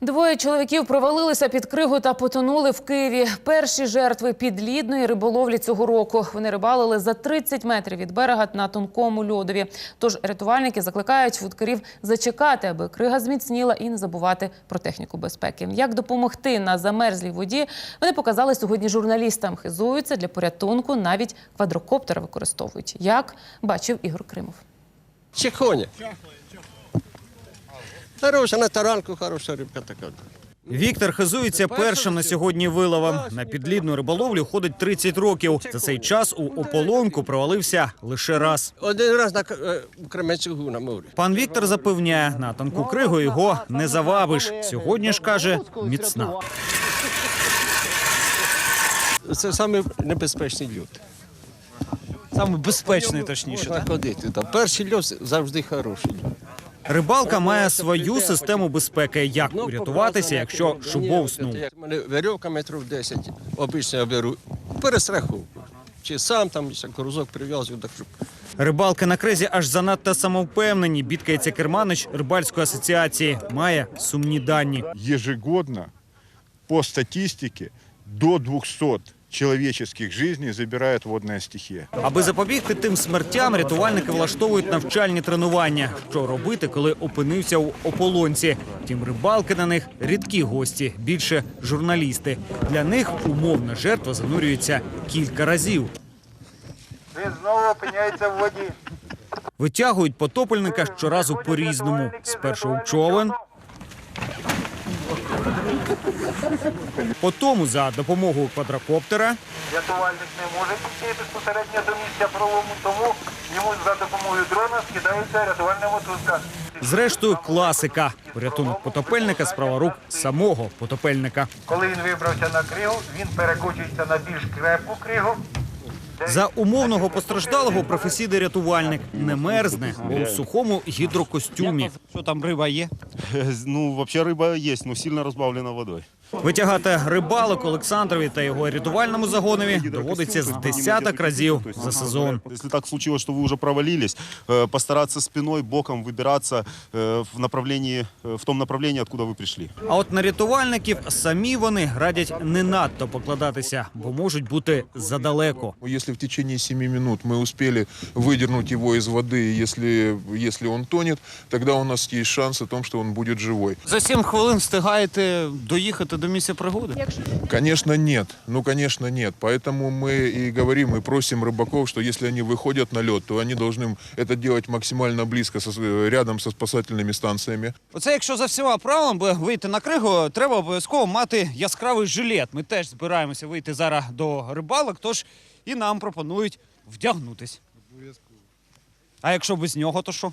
Двоє чоловіків провалилися під кригу та потонули в Києві. Перші жертви підлідної риболовлі цього року. Вони рибалили за 30 метрів від берега на тонкому льодові. Тож рятувальники закликають вудкарів зачекати, аби крига зміцніла і не забувати про техніку безпеки. Як допомогти на замерзлій воді? Вони показали сьогодні журналістам. Хизуються для порятунку, навіть квадрокоптер використовують. Як бачив Ігор Кримов. Чехоня. Хороша, на таранку хороша рибка така. Віктор хизується першим на сьогодні виловом. На підлідну риболовлю ходить 30 років. За цей час у ополонку провалився лише раз. Один раз на е, Кременчугу на морі. Пан Віктор запевняє, на тонку кригу його не завабиш. Сьогодні ж каже, міцна. Це саме небезпечний льот. Саме безпечний, точніше. Можна ходити. Там. Перший льот завжди хороший. Рибалка має свою систему безпеки. Як урятуватися, якщо шубовснув. Мене веревка метрів 10, обично я беру перестраховку. Чи сам там крузок прив'язую до крюка. Рибалки на кризі аж занадто самовпевнені. Бідкається керманич рибальської асоціації. Має сумні дані. ежегодно по статистике до 200 человеческих жизней забирает водная стихия. Аби запобігти тим смертям, рятувальники влаштовують навчальні тренування. Що робити, коли опинився у ополонці? Втім, рибалки на них рідкі гості, більше журналісти. Для них умовна жертва занурюється кілька разів. Він знову опиняється в воді. Витягують потопельника щоразу по-різному. Спершу у човен, потім за допомогою квадрокоптера, Рятувальник не може піти безпосередньо до місця пролому, тому йому за допомогою дрона скидається рятувальна мотузка. зрештою класика. Порятунок потопельника справа рук самого потопельника. Коли він вибрався на кригу, він перекочується на більш крепку кригу. За умовного постраждалого професійний рятувальник не мерзне, бо у сухому гідрокостюмі. Що там риба є? Ну, взагалі риба є, але сильно розбавлена водой. Витягати рибалок Олександрові та його рятувальному загонові доводиться з десяток разів за сезон. Если так случилось, что вы уже провалились, э, постараться спиной, боком выбираться э, в направлении, э, в том направлении, откуда вы пришли. А от на рятувальників самі вони радять не надто покладатися, бо можуть бути задалеко. Если в течение 7 минут мы успели выдернуть его из воды, если, если он тонет, тогда у нас есть шанс о том, что он будет живой. За сім хвилин встигаєте доїхати до місця пригоди. Конечно, нет. Ну, конечно, нет. Поэтому мы и говорим, и просим рыбаков, что если они выходят на лед, то они должны это делать максимально близко, со- рядом со спасательными станциями. Оце якщо за всіма правилами би вийти на кригу, треба обов'язково мати яскравий жилет. Ми теж збираємося вийти зараз до рибалок, тож і нам пропонують вдягнутись. А якщо без нього, то що?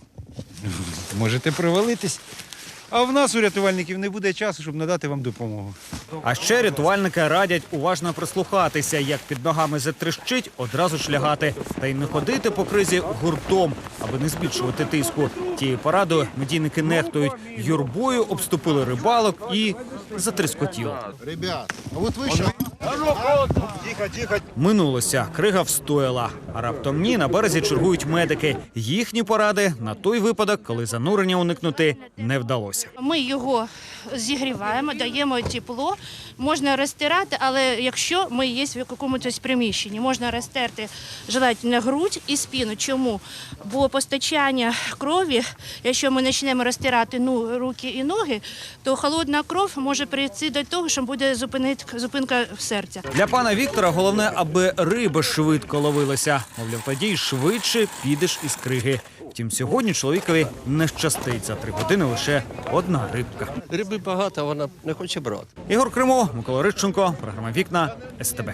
Можете провалитись. А в нас у рятувальників не буде часу, щоб надати вам допомогу. А ще рятувальники радять уважно прислухатися, як під ногами затрещить, одразу ж лягати. Та й не ходити по кризі гуртом, аби не збільшувати тиску. Тією порадою медійники нехтують. Юрбою обступили рибалок і затріскотіло. Минулося, крига встояла. А раптом ні, на березі чергують медики. Їхні поради на той випадок, коли занурення уникнути не вдалося. Ми його зігріваємо, даємо тепло, можна розтирати, але якщо ми є в якомусь приміщенні, можна розтерти желательно грудь і спину. Чому? Бо постачання крові, якщо ми почнемо розтирати ну, руки і ноги, то холодна кров може прийти до того, що буде зупинити зупинка серця. Для пана Віктора головне, аби риба швидко ловилася. Мовляв, тоді швидше підеш із криги. Втім, сьогодні чоловікові не щастить за три години лише одна рибка. Риби багато, вона не хоче брати. Ігор Кримо, Микола Риченко, програма Вікна СТБ.